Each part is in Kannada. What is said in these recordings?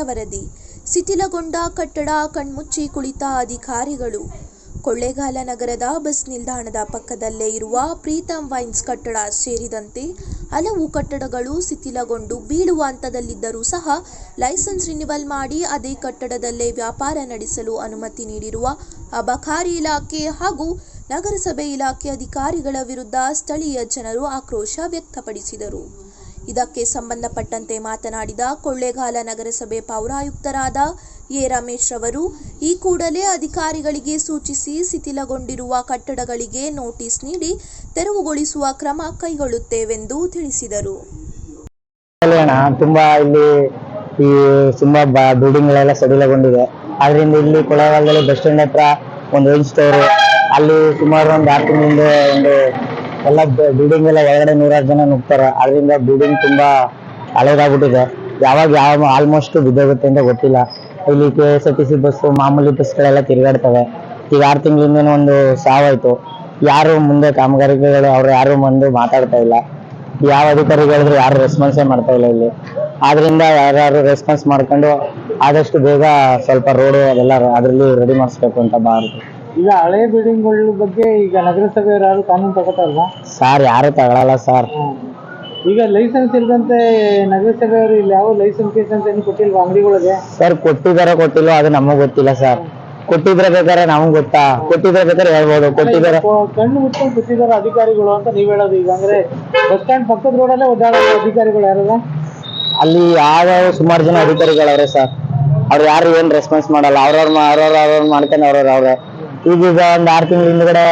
ವರದಿ ಶಿಥಿಲಗೊಂಡ ಕಟ್ಟಡ, ಕಣ್ಮುಚ್ಚಿ ಕುಳಿತ ಅಧಿಕಾರಿಗಳು. ಕೊಳ್ಳೇಗಾಲ ನಗರದ ಬಸ್ ನಿಲ್ದಾಣದ ಪಕ್ಕದಲ್ಲೇ ಇರುವ ಪ್ರೀತಮ್ ವೈನ್ಸ್ ಕಟ್ಟಡ ಸೇರಿದಂತೆ ಹಲವು ಕಟ್ಟಡಗಳು ಶಿಥಿಲಗೊಂಡು ಬೀಳುವ ಹಂತದಲ್ಲಿದ್ದರೂ ಸಹ ಲೈಸೆನ್ಸ್ ರಿನಿವಲ್ ಮಾಡಿ ಅದೇ ಕಟ್ಟಡದಲ್ಲೇ ವ್ಯಾಪಾರ ನಡೆಸಲು ಅನುಮತಿ ನೀಡಿರುವ ಅಬಕಾರಿ ಇಲಾಖೆ ಹಾಗೂ ನಗರಸಭೆ ಇಲಾಖೆ ಅಧಿಕಾರಿಗಳ ವಿರುದ್ಧ ಸ್ಥಳೀಯ ಜನರು ಆಕ್ರೋಶ ವ್ಯಕ್ತಪಡಿಸಿದರು. ಇದಕ್ಕೆ ಸಂಬಂಧಪಟ್ಟಂತೆ ಮಾತನಾಡಿದ ಕೊಳ್ಳೇಗಾಲ ನಗರಸಭೆ ಪೌರಾಯುಕ್ತರಾದ ಎ. ರಮೇಶ್ ಅವರು ಈ ಕೂಡಲೇ ಅಧಿಕಾರಿಗಳಿಗೆ ಸೂಚಿಸಿ ಶಿಥಿಲಗೊಂಡಿರುವ ಕಟ್ಟಡಗಳಿಗೆ ನೋಟಿಸ್ ನೀಡಿ ತೆರವುಗೊಳಿಸುವ ಕ್ರಮ ಕೈಗೊಳ್ಳುತ್ತೇವೆಂದು ತಿಳಿಸಿದರು. ತುಂಬಾ ಇಲ್ಲಿ ತುಂಬಾ ಬಿಲ್ಡಿಂಗ್ ಗಳೆಲ್ಲ ಸಡಿಲಗೊಂಡಿದೆ. ಅದರಿಂದ ಇಲ್ಲಿ ಕೊಳ್ಳೇಗಾಲದಲ್ಲಿ ಬಸ್ ಸ್ಟ್ಯಾಂಡ್ ಹತ್ರ ಒಂದು ಸ್ಟೋರ್ ಅಲ್ಲಿ ಸುಮಾರು ಒಂದು ಒಂದು ಎಲ್ಲ ಬಿಲ್ಡಿಂಗ್ ಎಲ್ಲ ಒಳಗಡೆ ನೂರಾರು ಜನ ನುಗ್ತಾರೆ. ಅದರಿಂದ ಬಿಲ್ಡಿಂಗ್ ತುಂಬಾ ಹಳೇದಾಗ್ಬಿಟ್ಟಿದೆ. ಯಾವಾಗ ಯಾವ ಆಲ್ಮೋಸ್ಟ್ ಬಿದ್ದೋಗುತ್ತೆ ಅಂತ ಗೊತ್ತಿಲ್ಲ. ಇಲ್ಲಿ K S R T C bus ಮಾಮೂಲಿ ಬಸ್ಗಳೆಲ್ಲ ತಿರುಗಾಡ್ತವೆ. ಈಗ ಆರು ತಿಂಗಳಿಂದ ಒಂದು ಸಾವಾಯ್ತು. ಯಾರು ಮುಂದೆ ಕಾಮಗಾರಿಗಳು, ಅವ್ರು ಯಾರು ಬಂದು ಮಾತಾಡ್ತಾ ಇಲ್ಲ. ಯಾವ ಅಧಿಕಾರಿಗಳು ಹೇಳಿದ್ರು ಯಾರು ರೆಸ್ಪಾನ್ಸೇ ಮಾಡ್ತಾ ಇಲ್ಲ ಇಲ್ಲಿ. ಆದ್ರಿಂದ ಯಾರು ರೆಸ್ಪಾನ್ಸ್ ಮಾಡ್ಕೊಂಡು ಆದಷ್ಟು ಬೇಗ ಸ್ವಲ್ಪ ರೋಡು ಅದೆಲ್ಲ ಅದರಲ್ಲಿ ರೆಡಿ ಮಾಡಿಸ್ಬೇಕು ಅಂತ ಬಾರ್ದು ಈಗ ಹಳೆ ಬಿಲ್ಡಿಂಗ್ಗಳ ಬಗ್ಗೆ ಈಗ ನಗರಸಭೆಯವರು ಯಾರು ಕಾನೂನು ತಗೋತಾರಲ್ಲ ಸರ್ ಯಾರು ತಗೊಳಲ್ಲ ಸರ್ ಈಗ ಲೈಸೆನ್ಸ್ ಇಲ್ದಂತೆ ನಗರಸಭೆಯವರು ಇಲ್ಲಿ ಯಾವ ಲೈಸೆನ್ಸ್ ಗೀಸೆನ್ಸ್ ಏನು ಕೊಟ್ಟಿಲ್ವಾ ಅಂಗಡಿಗಳಿಗೆ? ಸರ್ ಕೊಟ್ಟಿದ್ದಾರೆ ಕೊಟ್ಟಿಲ್ಲ ಅದು ನಮಗ್ ಗೊತ್ತಿಲ್ಲ ಸರ್ ಕೊಟ್ಟಿದ್ರೆ ಬೇಕಾದ್ರೆ ನಮ್ಗೆ ಗೊತ್ತಾ? ಕೊಟ್ಟಿದ್ರೆ ಬೇಕಾದ್ರೆ ಹೇಳ್ಬೋದು ಕೊಟ್ಟಿದ್ದಾರೆ ಕಣ್ಣು ಮುಚ್ಕೊಂಡು ಕೂತಿದಾರೆ ಅಧಿಕಾರಿಗಳು ಅಂತ ನೀವ್ ಹೇಳೋದು ಈಗ ಅಂದ್ರೆ ಬಸ್ ಸ್ಟ್ಯಾಂಡ್ ಪಕ್ಕದ ರೋಡಲ್ಲೇ ಓಡಾಡೋ ಅಧಿಕಾರಿಗಳು ಯಾರಲ್ಲ ಅಲ್ಲಿ? ಯಾವ ಸುಮಾರು ಜನ ಅಧಿಕಾರಿಗಳವ್ರೆ ಸರ್ ಅವ್ರು ಯಾರು ಏನ್ ರೆಸ್ಪಾನ್ಸ್ ಮಾಡಲ್ಲ ಅವ್ರವ್ರ ಅವ್ರವ್ರ ಅವ್ರವ್ರ ಮಾಡ್ಕೊಂಡು ಅವ್ರವ್ರ ಅವ್ರೆ ಈಗ ಈಗ ಒಂದ್ ಆರ್ ತಿಂಗಳ ಹಿಂದ್ಗಡೆ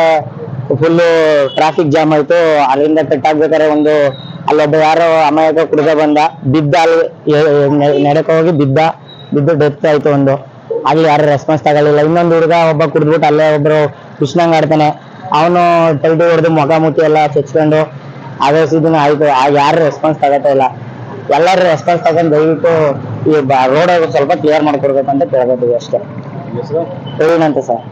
ಫುಲ್ ಟ್ರಾಫಿಕ್ ಜಾಮ್ ಆಯ್ತು. ಅಲ್ಲಿಂದ ಕಟ್ ಆಗ್ಬೇಕಾದ್ರೆ ಒಂದು ಅಲ್ಲೊಬ್ಬ ಯಾರೋ ಅಮಾಯಕ ಕುಡ್ದ ಬಂದ. ಬಿದ್ದ ಅಲ್ಲಿ ನಡಕ ಹೋಗಿ ಬಿದ್ದ. ಬಿದ್ದು ಡೆತ್ ಆಯ್ತು ಒಂದು. ಅಲ್ಲಿ ಯಾರು ರೆಸ್ಪಾನ್ಸ್ ತಗೊಳ್ಳಿಲ್ಲ. ಇನ್ನೊಂದು ಹುಡುಗ ಒಬ್ಬ ಕುಡ್ದ್ಬಿಟ್ಟು ಅಲ್ಲೇ ಒಬ್ರು ಕೃಷ್ಣಂಗ್ ಆಡ್ತಾನೆ. ಅವನು ಪಲ್ಟಿ ಹೊಡೆದು ಮೊಗ ಮುಟ್ಟಿ ಎಲ್ಲ ಚಚ್ಕೊಂಡು ಅದೇ ಸೀದಿನ ಆಯ್ತು. ಆಗ ಯಾರು ರೆಸ್ಪಾನ್ಸ್ ತಗೋತಾ ಇಲ್ಲ. ಎಲ್ಲರೂ ರೆಸ್ಪಾನ್ಸ್ ತಗೊಂಡು ದಯವಿಟ್ಟು ಈ ರೋಡ್ ಸ್ವಲ್ಪ ಕ್ಲಿಯರ್ ಮಾಡ್ಕೊಡ್ಬೇಕಂತ ಕೇಳ್ಬೋದು ಅಷ್ಟೇ. ಅಂತ ಸರ್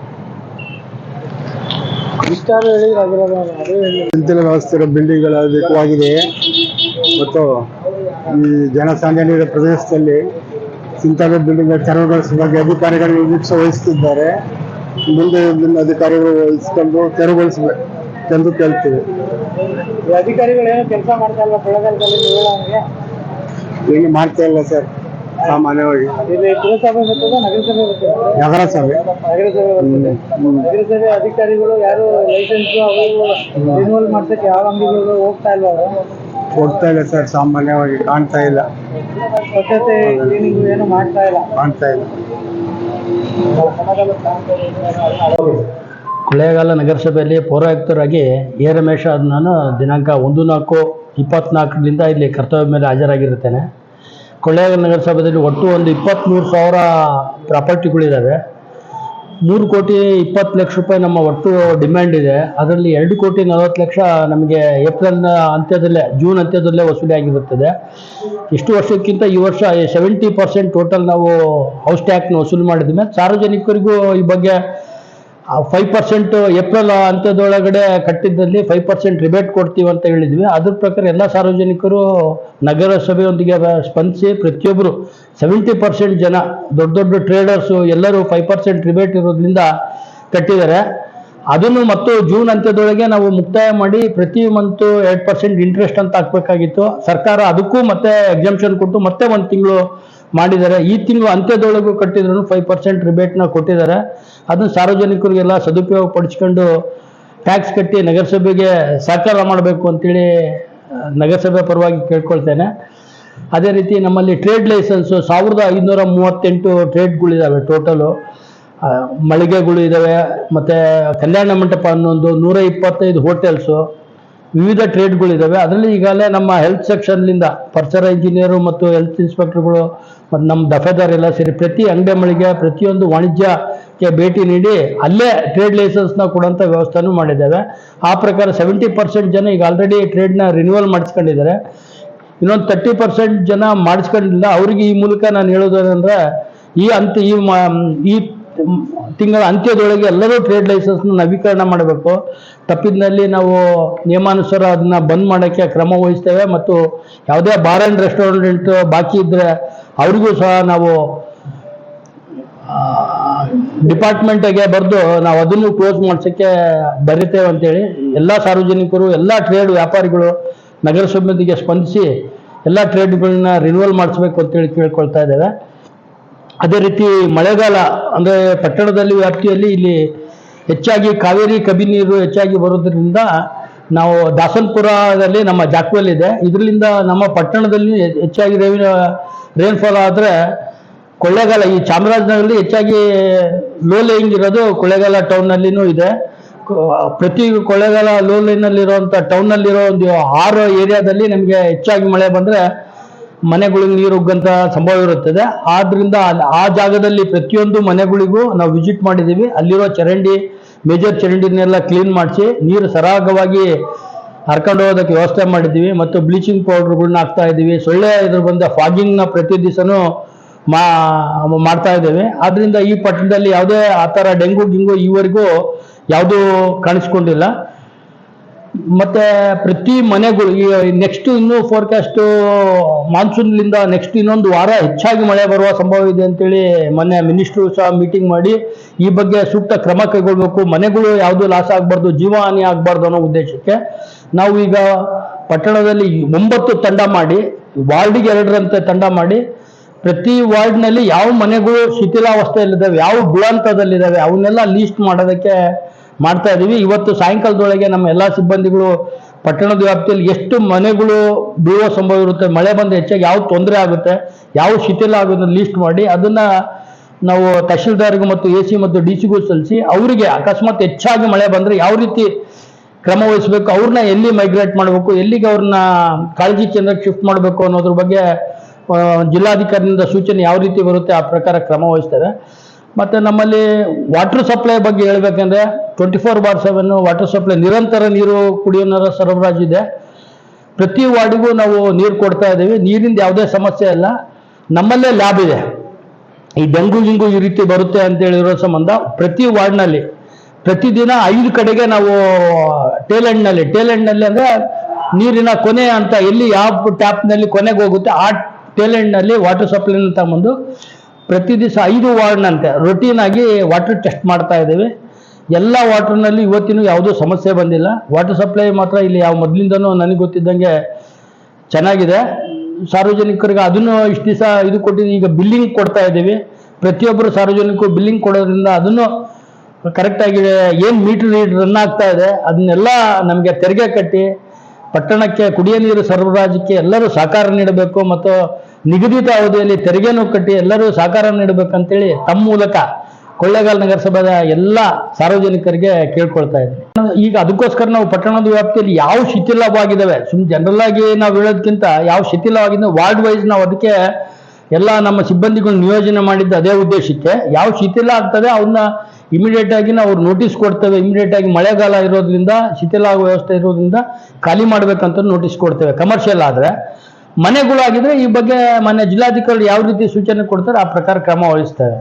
ನಿಂತಿನ ವ್ಯವಸ್ಥೆ ಬಿಲ್ಡಿಂಗ್ಗಳ ಅಧಿಕವಾಗಿದೆ ಮತ್ತು ಈ ಜನಸಾಮಾನ್ಯ ಇರೋ ಪ್ರದೇಶದಲ್ಲಿ ಇಂತಹ ಬಿಲ್ಡಿಂಗ್ ತೆರವುಗೊಳಿಸುವ ಬಗ್ಗೆ ಅಧಿಕಾರಿಗಳು ನಿರ್ಲಕ್ಷ್ಯ ವಹಿಸುತ್ತಿದ್ದಾರೆ. ಮುಂದೆ ಅಧಿಕಾರಿಗಳು ವಹಿಸಿಕೊಂಡು ತೆರವುಗೊಳಿಸಬೇಕು ಎಂದು ಕೇಳ್ತೀವಿ. ಅಧಿಕಾರಿಗಳು ಏನು ಕೆಲಸ ಮಾಡ್ತಾ ಇಲ್ಲ ಕೊಳ್ಳೇಗಾಲದಲ್ಲಿ ಏನು ಮಾಡ್ತಾ ಇಲ್ಲ ಸರ್. ಸಾಮಾನ್ಯವಾಗಿ. ಇಲ್ಲಿ ಪುರಸಭೆ ಬರ್ತದ ನಗರಸಭೆ ಬರ್ತದ? ನಗರಸಭೆ. ನಗರಸಭೆ ಬರ್ತದೆ. ನಗರಸಭೆ ಅಧಿಕಾರಿಗಳು ಯಾರು ಲೈಸೆನ್ಸ್ ಅವು ರಿನ್ಯೂವಲ್ ಮಾಡ್ಸಕ್ಕೆ ಯಾವ ಅಂಗಡಿಗಳು ಹೋಗ್ತಾ ಇಲ್ಲ ಅವರು? ಹೋಗ್ತಾ ಇಲ್ಲ ಸರ್ ಸಾಮಾನ್ಯವಾಗಿ ಕಾಣ್ತಾ ಇಲ್ಲ. ಸ್ವಚ್ಛತೆ ಕ್ಲೀನಿಂಗ್ ಏನು ಮಾಡ್ತಾ ಇಲ್ಲ? ಕಾಣ್ತಾ ಇಲ್ಲ. ಕೊಳ್ಳೇಗಾಲ ನಗರಸಭೆಯಲ್ಲಿ ಪೌರಾಯುಕ್ತರಾಗಿ ಎ ರಮೇಶ್ ಅದು ನಾನು ದಿನಾಂಕ ಒಂದು ನಾಲ್ಕು ಇಪ್ಪತ್ನಾಲ್ಕರಿಂದ ಇಲ್ಲಿ ಕರ್ತವ್ಯ ಮೇಲೆ ಹಾಜರಾಗಿರುತ್ತೇನೆ. ಕೊಳ್ಳೇಗಾಲ ನಗರಸಭೆಯಲ್ಲಿ ಒಟ್ಟು ಒಂದು ಇಪ್ಪತ್ತ್ಮೂರು ಸಾವಿರ ಪ್ರಾಪರ್ಟಿಗಳಿದ್ದಾವೆ. ಮೂರು ಕೋಟಿ ಇಪ್ಪತ್ತು ಲಕ್ಷ ರೂಪಾಯಿ ನಮ್ಮ ಒಟ್ಟು ಡಿಮ್ಯಾಂಡ್ ಇದೆ. ಅದರಲ್ಲಿ ಎರಡು ಕೋಟಿ ನಲವತ್ತು ಲಕ್ಷ ನಮಗೆ ಏಪ್ರಿಲ್ನ ಅಂತ್ಯದಲ್ಲೇ, ಜೂನ್ ಅಂತ್ಯದಲ್ಲೇ ವಸೂಲಿ ಆಗಿರುತ್ತದೆ. ಇಷ್ಟು ವರ್ಷಕ್ಕಿಂತ ಈ ವರ್ಷ ಸೆವೆಂಟಿ ಪರ್ಸೆಂಟ್ ಟೋಟಲ್ ನಾವು ಹೌಸ್ ಟ್ಯಾಕ್ಸ್ನ ವಸೂಲಿ ಮಾಡಿದ್ಮೇಲೆ ಸಾರ್ವಜನಿಕರಿಗೂ ಈ ಬಗ್ಗೆ ಫೈವ್ ಪರ್ಸೆಂಟ್ ಏಪ್ರಿಲ್ ಅಂತ್ಯದೊಳಗಡೆ ಕಟ್ಟಿದ್ದಲ್ಲಿ ಫೈವ್ ಪರ್ಸೆಂಟ್ ರಿಬೇಟ್ ಕೊಡ್ತೀವಿ ಅಂತ ಹೇಳಿದ್ವಿ. ಅದ್ರ ಪ್ರಕಾರ ಎಲ್ಲ ಸಾರ್ವಜನಿಕರು ನಗರಸಭೆಯೊಂದಿಗೆ ಸ್ಪಂದಿಸಿ ಪ್ರತಿಯೊಬ್ಬರು ಸೆವೆಂಟಿ ಪರ್ಸೆಂಟ್ ಜನ ದೊಡ್ಡ ದೊಡ್ಡ ಟ್ರೇಡರ್ಸು ಎಲ್ಲರೂ ಫೈವ್ ಪರ್ಸೆಂಟ್ ರಿಬೇಟ್ ಇರೋದ್ರಿಂದ ಕಟ್ಟಿದ್ದಾರೆ. ಅದನ್ನು ಮತ್ತು ಜೂನ್ ಅಂತ್ಯದೊಳಗೆ ನಾವು ಮುಕ್ತಾಯ ಮಾಡಿ ಪ್ರತಿ ಮಂತು ಎರಡು ಪರ್ಸೆಂಟ್ ಇಂಟ್ರೆಸ್ಟ್ ಅಂತ ಹಾಕ್ಬೇಕಾಗಿತ್ತು. ಸರ್ಕಾರ ಅದಕ್ಕೂ ಮತ್ತೆ ಎಕ್ಸಾಮ್ಷನ್ ಕೊಟ್ಟು ಮತ್ತೆ ಒಂದು ತಿಂಗಳು ಮಾಡಿದ್ದಾರೆ. ಈ ತಿಂಗಳು ಅಂತ್ಯದೊಳಗೂ ಕಟ್ಟಿದ್ರು ಫೈವ್ ಪರ್ಸೆಂಟ್ ರಿಬೇಟ್ನ ಕೊಟ್ಟಿದ್ದಾರೆ. ಅದನ್ನು ಸಾರ್ವಜನಿಕರಿಗೆಲ್ಲ ಸದುಪಯೋಗ ಪಡಿಸ್ಕೊಂಡು ಟ್ಯಾಕ್ಸ್ ಕಟ್ಟಿ ನಗರಸಭೆಗೆ ಸಹಕಾರ ಮಾಡಬೇಕು ಅಂತೇಳಿ ನಗರಸಭೆ ಪರವಾಗಿ ಕೇಳ್ಕೊಳ್ತೇನೆ. ಅದೇ ರೀತಿ ನಮ್ಮಲ್ಲಿ ಟ್ರೇಡ್ ಲೈಸೆನ್ಸು ಸಾವಿರದ ಐನೂರ ಮೂವತ್ತೆಂಟು ಟ್ರೇಡ್ಗಳಿದ್ದಾವೆ ಟೋಟಲು ಮಳಿಗೆಗಳು ಇದ್ದಾವೆ ಮತ್ತು ಕಲ್ಯಾಣ ಮಂಟಪ ಅನ್ನೊಂದು ನೂರ ಇಪ್ಪತ್ತೈದು ಹೋಟೆಲ್ಸು ವಿವಿಧ ಟ್ರೇಡ್ಗಳಿದ್ದಾವೆ ಅದರಲ್ಲಿ ಈಗಾಗಲೇ ನಮ್ಮ ಹೆಲ್ತ್ ಸೆಕ್ಷನ್ನಿಂದ ಪರಿಸರ ಇಂಜಿನಿಯರು ಮತ್ತು ಹೆಲ್ತ್ ಇನ್ಸ್ಪೆಕ್ಟರ್ಗಳು ಮತ್ತು ನಮ್ಮ ದಫೇದಾರ್ ಎಲ್ಲ ಸೇರಿ ಪ್ರತಿ ಅಂಗಡಿ ಮಳಿಗೆ ಪ್ರತಿಯೊಂದು ವಾಣಿಜ್ಯಕ್ಕೆ ಭೇಟಿ ನೀಡಿ ಅಲ್ಲೇ ಟ್ರೇಡ್ ಲೈಸೆನ್ಸ್ನ ಕೊಡುವಂಥ ವ್ಯವಸ್ಥೆನೂ ಮಾಡಿದ್ದೇವೆ. ಆ ಪ್ರಕಾರ ಸೆವೆಂಟಿ ಪರ್ಸೆಂಟ್ ಜನ ಈಗ ಆಲ್ರೆಡಿ ಟ್ರೇಡ್ನ ರಿನ್ಯೂವಲ್ ಮಾಡಿಸ್ಕೊಂಡಿದ್ದಾರೆ. ಇನ್ನೊಂದು ತರ್ಟಿ ಪರ್ಸೆಂಟ್ ಜನ ಮಾಡಿಸ್ಕೊಂಡಿಲ್ಲ. ಅವರಿಗೆ ಈ ಮೂಲಕ ನಾನು ಹೇಳೋದೇನೆಂದ್ರೆ ಈ ಅಂತ, ಈ ಈ ತಿಂಗಳ ಅಂತ್ಯದೊಳಗೆ ಎಲ್ಲರೂ ಟ್ರೇಡ್ ಲೈಸೆನ್ಸ್ನ ನವೀಕರಣ ಮಾಡಬೇಕು. ತಪ್ಪಿದ್ದಲ್ಲಿ ನಾವು ನಿಯಮಾನುಸಾರ ಅದನ್ನ ಬಂದ್ ಮಾಡೋಕ್ಕೆ ಕ್ರಮ ವಹಿಸ್ತೇವೆ. ಮತ್ತು ಯಾವುದೇ ಬಾರ್ ಆ್ಯಂಡ್ ರೆಸ್ಟೋರೆಂಟ್ ಬಾಕಿ ಇದ್ದರೆ ಅವರಿಗೂ ಸಹ ನಾವು ಡಿಪಾರ್ಟ್ಮೆಂಟಿಗೆ ಬರೆದು ನಾವು ಅದನ್ನು ಕ್ಲೋಸ್ ಮಾಡ್ಸೋಕ್ಕೆ ಬರೀತೇವೆ ಅಂತೇಳಿ ಎಲ್ಲ ಸಾರ್ವಜನಿಕರು, ಎಲ್ಲ ಟ್ರೇಡ್ ವ್ಯಾಪಾರಿಗಳು ನಗರಸಭೆಗೆ ಸ್ಪಂದಿಸಿ ಎಲ್ಲ ಟ್ರೇಡ್ಗಳನ್ನ ರಿನ್ಯೂವಲ್ ಮಾಡಿಸ್ಬೇಕು ಅಂತೇಳಿ ಕೇಳ್ಕೊಳ್ತಾ ಇದ್ದೇವೆ. ಅದೇ ರೀತಿ ಮಳೆಗಾಲ ಅಂದರೆ ಪಟ್ಟಣದಲ್ಲಿ ವ್ಯಾಪ್ತಿಯಲ್ಲಿ ಇಲ್ಲಿ ಹೆಚ್ಚಾಗಿ ಕಾವೇರಿ ಕಬಿ ನೀರು ಹೆಚ್ಚಾಗಿ ಬರೋದ್ರಿಂದ ನಾವು ದಾಸನ್ಪುರದಲ್ಲಿ ನಮ್ಮ ಜಾಕ್ವೆಲ್ ಇದೆ. ಇದರಿಂದ ನಮ್ಮ ಪಟ್ಟಣದಲ್ಲಿ ಹೆಚ್ಚಾಗಿ ರೇವಿನ ರೇನ್ಫಾಲ್ ಆದರೆ ಕೊಳ್ಳೇಗಾಲ, ಈ ಚಾಮರಾಜನಗರದಲ್ಲಿ ಹೆಚ್ಚಾಗಿ ಲೋ ಲೇಯಿಂಗ್ ಇರೋದು ಕೊಳ್ಳೇಗಾಲ ಟೌನ್ನಲ್ಲಿನೂ ಇದೆ. ಪ್ರತಿ ಕೊಳ್ಳೇಗಾಲ ಲೋ ಲೈನಲ್ಲಿರುವಂಥ ಟೌನ್ನಲ್ಲಿರೋ ಒಂದು ಆರು ಏರಿಯಾದಲ್ಲಿ ನಮಗೆ ಹೆಚ್ಚಾಗಿ ಮಳೆ ಬಂದರೆ ಮನೆಗಳಿಗೆ ನೀರು ಉಗ್ಗಂತ ಸಂಭವ ಇರುತ್ತದೆ. ಅಲ್ಲಿ ಆ ಜಾಗದಲ್ಲಿ ಪ್ರತಿಯೊಂದು ಮನೆಗಳಿಗೂ ನಾವು ವಿಸಿಟ್ ಮಾಡಿದ್ದೀವಿ. ಅಲ್ಲಿರೋ ಚರಂಡಿ ಮೇಜರ್ ಚರಂಡಿನೆಲ್ಲ ಕ್ಲೀನ್ ಮಾಡಿಸಿ ನೀರು ಸರಾಗವಾಗಿ ಹರ್ಕೊಂಡು ಹೋಗೋದಕ್ಕೆ ವ್ಯವಸ್ಥೆ ಮಾಡಿದ್ದೀವಿ. ಮತ್ತು ಬ್ಲೀಚಿಂಗ್ ಪೌಡರ್ಗಳನ್ನ ಹಾಕ್ತಾ ಇದ್ದೀವಿ. ಸೊಳ್ಳೆ ಇದ್ರ ಬಂದ ಫಾಗಿಂಗ್ನ ಪ್ರತಿ ದಿವಸನೂ ಮಾ, ಮಾಡ್ತಾ ಇದ್ದೇವೆ. ಆದ್ರಿಂದ ಈ ಪಟ್ಟಣದಲ್ಲಿ ಯಾವುದೇ ಆ ಥರ ಡೆಂಗು ಗಿಂಗು ಈವರೆಗೂ ಯಾವುದೂ ಕಾಣಿಸ್ಕೊಂಡಿಲ್ಲ. ಮತ್ತೆ ಪ್ರತಿ ಮನೆಗಳು, ಈ ನೆಕ್ಸ್ಟ್ ಇನ್ನೂ ಫೋರ್ಕಾಸ್ಟು ಮಾನ್ಸೂನ್ಲಿಂದ ನೆಕ್ಸ್ಟ್ ಇನ್ನೊಂದು ವಾರ ಹೆಚ್ಚಾಗಿ ಮಳೆ ಬರುವ ಸಂಭವ ಇದೆ ಅಂತೇಳಿ ಮೊನ್ನೆ ಮಿನಿಸ್ಟ್ರು ಸಹ ಮೀಟಿಂಗ್ ಮಾಡಿ ಈ ಬಗ್ಗೆ ಸೂಕ್ತ ಕ್ರಮ ಕೈಗೊಳ್ಬೇಕು. ಮನೆಗಳು ಯಾವುದು ಲಾಸ್ ಆಗಬಾರ್ದು ಜೀವಹಾನಿ ಆಗಬಾರ್ದು ಅನ್ನೋ ಉದ್ದೇಶಕ್ಕೆ ನಾವು ಈಗ ಪಟ್ಟಣದಲ್ಲಿ ಒಂಬತ್ತು ತಂಡ ಮಾಡಿ, ವಾರ್ಡಿಗೆ ಎರಡರಂತೆ ತಂಡ ಮಾಡಿ ಪ್ರತಿ ವಾರ್ಡ್ನಲ್ಲಿ ಯಾವ ಮನೆಗಳು ಶಿಥಿಲಾವಸ್ಥೆಯಲ್ಲಿದ್ದಾವೆ, ಯಾವ ದುರಂತದಲ್ಲಿದ್ದಾವೆ ಅವನ್ನೆಲ್ಲ ಲೀಸ್ಟ್ ಮಾಡೋದಕ್ಕೆ ಮಾಡ್ತಾ ಇದ್ದೀವಿ ಇವತ್ತು ಸಾಯಂಕಾಲದೊಳಗೆ ನಮ್ಮ ಎಲ್ಲ ಸಿಬ್ಬಂದಿಗಳು ಪಟ್ಟಣದ ವ್ಯಾಪ್ತಿಯಲ್ಲಿ ಎಷ್ಟು ಮನೆಗಳು ಬೀಳುವ ಸಂಭವ ಇರುತ್ತೆ, ಮಳೆ ಬಂದು ಹೆಚ್ಚಾಗಿ ಯಾವ ತೊಂದರೆ ಆಗುತ್ತೆ, ಯಾವ ಶಿಥಿಲ ಆಗುತ್ತೆ ಲೀಸ್ಟ್ ಮಾಡಿ ಅದನ್ನ ನಾವು ತಹಶೀಲ್ದಾರ್ಗೂ ಮತ್ತು ಎ ಸಿ ಮತ್ತು ಡಿ ಸಿಗೂ ಸಲ್ಲಿಸಿ ಅವರಿಗೆ ಅಕಸ್ಮಾತ್ ಹೆಚ್ಚಾಗಿ ಮಳೆ ಬಂದರೆ ಯಾವ ರೀತಿ ಕ್ರಮ ವಹಿಸಬೇಕು, ಅವ್ರನ್ನ ಎಲ್ಲಿ ಮೈಗ್ರೇಟ್ ಮಾಡಬೇಕು, ಎಲ್ಲಿಗೆ ಅವ್ರನ್ನ ಕಾಳಜಿ ಕೇಂದ್ರಕ್ಕೆ ಶಿಫ್ಟ್ ಮಾಡಬೇಕು ಅನ್ನೋದ್ರ ಬಗ್ಗೆ ಜಿಲ್ಲಾಧಿಕಾರಿಯಿಂದ ಸೂಚನೆ ಯಾವ ರೀತಿ ಬರುತ್ತೆ ಆ ಪ್ರಕಾರ ಕ್ರಮ ವಹಿಸ್ತಾರೆ. ಮತ್ತು ನಮ್ಮಲ್ಲಿ ವಾಟರ್ ಸಪ್ಲೈ ಬಗ್ಗೆ ಹೇಳಬೇಕಂದ್ರೆ twenty four bar seven water supply ನಿರಂತರ ನೀರು ಕುಡಿಯೋ ನೀರ ಸರಬರಾಜು ಇದೆ. ಪ್ರತಿ ವಾರ್ಡಿಗೂ ನಾವು ನೀರು ಕೊಡ್ತಾ ಇದ್ದೀವಿ. ನೀರಿಂದ ಯಾವುದೇ ಸಮಸ್ಯೆ ಇಲ್ಲ. ನಮ್ಮಲ್ಲೇ ಲ್ಯಾಬ್ ಇದೆ. ಈ ಡೆಂಗು ಗಿಂಗು ಈ ರೀತಿ ಬರುತ್ತೆ ಅಂತ ಹೇಳಿರೋ ಸಂಬಂಧ ಪ್ರತಿ ವಾರ್ಡ್ನಲ್ಲಿ ಪ್ರತಿದಿನ ಐದು ಕಡೆಗೆ ನಾವು ಟೇಲೆಂಡ್ನಲ್ಲಿ ಟೇಲೆಂಡ್ನಲ್ಲಿ ಟೇಲ್ ಅಂದರೆ ನೀರಿನ ಕೊನೆ ಅಂತ ಎಲ್ಲಿ ಯಾವ ಟ್ಯಾಪ್ನಲ್ಲಿ ಕೊನೆಗೆ ಹೋಗುತ್ತೆ ಆ ಟೇಲ್ ಎಂಡ್ನಲ್ಲಿ ವಾಟರ್ ಸಪ್ಲೈನ ತಗೊಂಬಂದು ಪ್ರತಿ ದಿವಸ ಐದು ವಾರ್ಡ್ನಂತೆ ರೊಟೀನ್ ಆಗಿ ವಾಟರ್ ಟೆಸ್ಟ್ ಮಾಡ್ತಾ ಇದ್ದೀವಿ. ಎಲ್ಲ ವಾಟರ್ನಲ್ಲಿ ಇವತ್ತಿನೂ ಯಾವುದೂ ಸಮಸ್ಯೆ ಬಂದಿಲ್ಲ. ವಾಟರ್ ಸಪ್ಲೈ ಮಾತ್ರ ಇಲ್ಲಿ ಯಾವ ಮೊದಲಿಂದನೂ ನನಗೆ ಗೊತ್ತಿದ್ದಂಗೆ ಚೆನ್ನಾಗಿದೆ. ಸಾರ್ವಜನಿಕರಿಗೆ ಅದನ್ನು ಇಷ್ಟು ದಿವಸ ಇದು ಕೊಟ್ಟಿದ್ದು ಈಗ ಬಿಲ್ಲಿಂಗ್ ಕೊಡ್ತಾ ಇದ್ದೀವಿ. ಪ್ರತಿಯೊಬ್ಬರು ಸಾರ್ವಜನಿಕರು ಬಿಲ್ಲಿಂಗ್ ಕೊಡೋದ್ರಿಂದ ಅದನ್ನು ಕರೆಕ್ಟಾಗಿ ಏನು ಮೀಟರ್ ರೀಡ್ ರನ್ ಆಗ್ತಾ ಇದೆ, ಅದನ್ನೆಲ್ಲ ನಮಗೆ ತೆರಿಗೆ ಕಟ್ಟಿ, ಪಟ್ಟಣಕ್ಕೆ ಕುಡಿಯ ನೀರು ಸರಬರಾಜಕ್ಕೆ ಎಲ್ಲರೂ ಸಹಕಾರ ನೀಡಬೇಕು ಮತ್ತು ನಿಗದಿತ ಅವಧಿಯಲ್ಲಿ ತೆರಿಗೆನೂ ಕಟ್ಟಿ ಎಲ್ಲರೂ ಸಹಕಾರ ನೀಡಬೇಕಂತೇಳಿ ತಮ್ಮ ಮೂಲಕ ಕೊಳ್ಳೇಗಾಲ ನಗರಸಭೆಯ ಎಲ್ಲ ಸಾರ್ವಜನಿಕರಿಗೆ ಕೇಳ್ಕೊಳ್ತಾ ಇದ್ದೀನಿ ಈಗ ಅದಕ್ಕೋಸ್ಕರ ನಾವು ಪಟ್ಟಣದ ವ್ಯಾಪ್ತಿಯಲ್ಲಿ ಯಾವ ಶಿಥಿಲವಾಗಿದ್ದಾವೆ, ಸುಮ್ ಜನರಲ್ ಆಗಿ ನಾವು ಹೇಳೋದಕ್ಕಿಂತ ಯಾವ ಶಿಥಿಲವಾಗಿದ್ದು ವಾರ್ಡ್ ವೈಸ್ ನಾವು ಅದಕ್ಕೆ ಎಲ್ಲ ನಮ್ಮ ಸಿಬ್ಬಂದಿಗಳು ನಿಯೋಜನೆ ಮಾಡಿದ್ದ ಅದೇ ಉದ್ದೇಶಕ್ಕೆ ಯಾವ ಶಿಥಿಲ ಆಗ್ತದೆ ಅವನ್ನ ಇಮಿಡಿಯೇಟ್ ಆಗಿ ನಾವು ನೋಟಿಸ್ ಕೊಡ್ತೇವೆ. ಇಮಿಡಿಯೇಟ್ ಆಗಿ ಮಳೆಗಾಲ ಇರೋದ್ರಿಂದ, ಶಿಥಿಲ ಆಗುವ ವ್ಯವಸ್ಥೆ ಇರೋದ್ರಿಂದ ಖಾಲಿ ಮಾಡ್ಬೇಕಂತ ನೋಟಿಸ್ ಕೊಡ್ತೇವೆ. ಕಮರ್ಷಿಯಲ್ ಆದ್ರೆ ಮನೆಗಳಾಗಿದ್ರೆ ಈ ಬಗ್ಗೆ ಮಾನ್ಯ ಜಿಲ್ಲಾಧಿಕಾರಿ ಯಾವ ರೀತಿ ಸೂಚನೆ ಕೊಡ್ತಾರೆ ಆ ಪ್ರಕಾರ ಕ್ರಮ ವಹಿಸ್ತೇವೆ